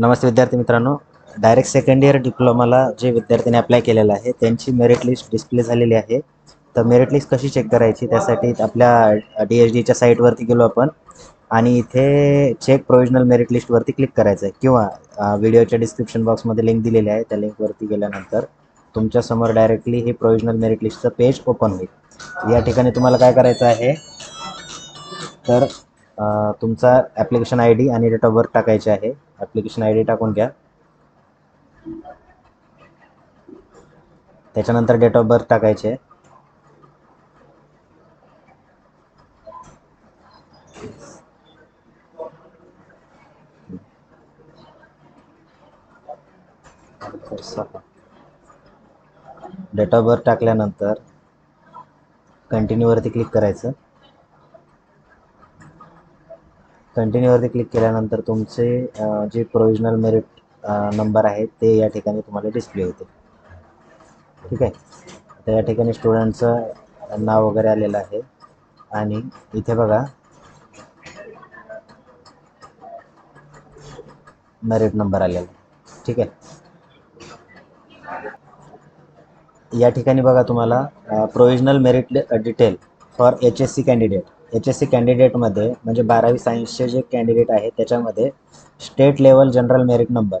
नमस्ते विद्यार्थी मित्रांनो. Direct second year डिप्लोमाला जे विद्यार्थ्यांनी अप्लाय केलेलं आहे त्यांची मेरिट लिस्ट डिस्प्ले झालेली आहे. तर मेरिट लिस्ट कशी चेक करायची? त्यासाठी आपल्या डी एच डीच्या साईटवरती गेलो आपण. आणि इथे चेक प्रोविजनल मेरिट लिस्टवरती क्लिक करायचं आहे. किंवा व्हिडिओच्या डिस्क्रिप्शन बॉक्समध्ये लिंक दिलेली आहे. त्या लिंकवरती गेल्यानंतर तुमच्यासमोर डायरेक्टली हे प्रोविजनल मेरिट लिस्टचं पेज ओपन होईल. या ठिकाणी तुम्हाला काय करायचं आहे? तर तुमचा ॲप्लिकेशन आय डी आणि डेट ऑफ बर्थ टाकायचे आहे. ॲप्लिकेशन आय डी टाकून घ्या. त्याच्यानंतर डेट ऑफ बर्थ टाकायचे. डेट ऑफ बर्थ टाकल्यानंतर कंटिन्यूवरती क्लिक करायचं. कंटिन्यूवरती क्लिक केल्यानंतर तुमचे जे प्रोविजनल मेरिट नंबर आहे ते या ठिकाणी तुम्हाला डिस्प्ले होते. ठीक आहे? तर या ठिकाणी स्टुडंटचं नाव वगैरे आलेलं आहे. आणि इथे बघा. मेरिट नंबर आलेला आहे. ठीक आहे? या ठिकाणी बघा तुम्हाला provisional merit detail for H S C candidate H S C कॅन्डिडेटमध्ये म्हणजे बारावी सायन्सचे जे कॅन्डिडेट आहे त्याच्यामध्ये state level general merit number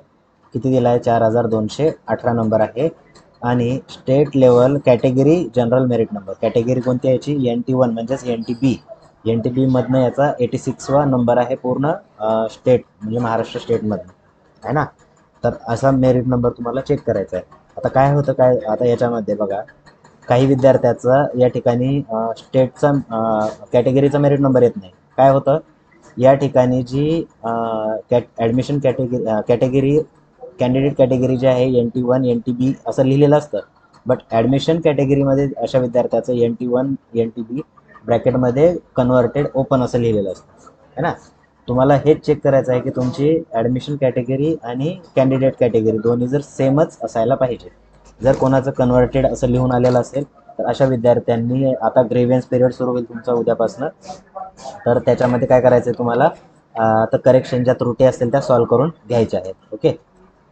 किती दिला आहे चार हजार दोनशे अठरा नंबर आहे. आणि state level category general merit number category कोणती याची? एन टी वन म्हणजेच N T B N T बीमधनं याचा एटी सिक्सवा नंबर आहे पूर्ण स्टेट म्हणजे महाराष्ट्र स्टेटमधनं आहे ना? तर असा मेरिट नंबर तुम्हाला चेक करायचा आहे. आता काय होतं? काय? आता याच्यामध्ये बघा. काही विद्यार्थ्याचा या ठिकाणी स्टेटचा कॅटेगरीचा मेरिट नंबर येत नाही. काय होतं? या ठिकाणी जी cat admission category category candidate category जी आहे N T one N T B असं लिहिलेलं असतं. बट ॲडमिशन कॅटेगरीमध्ये अशा विद्यार्थ्याचं N T one N T B ब्रॅकेटमध्ये converted open असं लिहिलेलं असतं. है ना? तुम्हाला हेच चेक करायचं आहे की तुमची ॲडमिशन कॅटेगरी आणि कॅन्डिडेट कॅटेगरी दोन्ही जर सेमच असायला पाहिजे. जर कोणाचं कन्वर्टेड असं लिहून आलेलं असेल तर अशा विद्यार्थ्यांनी आता ग्रेव्हियन्स पिरियड सुरू होईल तुमचा उद्यापासनं. तर त्याच्यामध्ये काय करायचं आहे तुम्हाला तर करेक्शन ज्या त्रुटी असतील त्या सॉल्व्ह करून घ्यायच्या आहेत ओके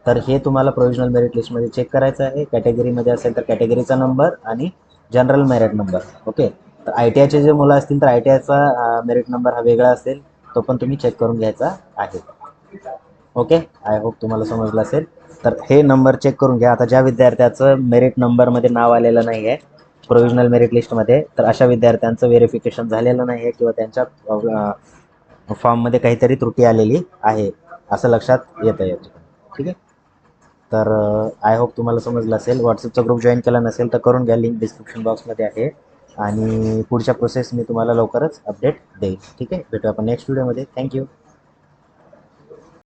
तर हे तुम्हाला प्रोविजनल मेरिट लिस्टमध्ये चेक करायचं आहे. कॅटेगरीमध्ये असेल तर कॅटेगरीचा नंबर आणि जनरल मेरिट नंबर ओके तर आय टी आयचे जे मुलं असतील तर आय टी आयचा मेरिट नंबर हा वेगळा असेल तो पण तुम्ही चेक करून घ्यायचा आहे. ओके? आय होप तुम्हाला समजलं असेल. तर हे नंबर चेक करून घ्या. आता ज्या विद्यार्थ्याचं मेरिट नंबरमध्ये नाव आलेलं नाही आहे प्रोविजनल मेरिट लिस्टमध्ये तर अशा विद्यार्थ्यांचं व्हेरिफिकेशन झालेलं नाही आहे किंवा त्यांच्या फॉर्ममध्ये काहीतरी त्रुटी आलेली आहे असं लक्षात येतं या ठिकाणी ठीक आहे? तर आय होप तुम्हाला समजलं असेल. व्हॉट्सअपचा ग्रुप जॉईन केला नसेल तर करून घ्या. लिंक डिस्क्रिप्शन बॉक्समध्ये आहे. आणि पुढच्या प्रोसेस मी तुम्हाला लवकरच अपडेट देईल ठीक आहे? भेटू आपण नेक्स्ट व्हिडिओमध्ये थँक्यू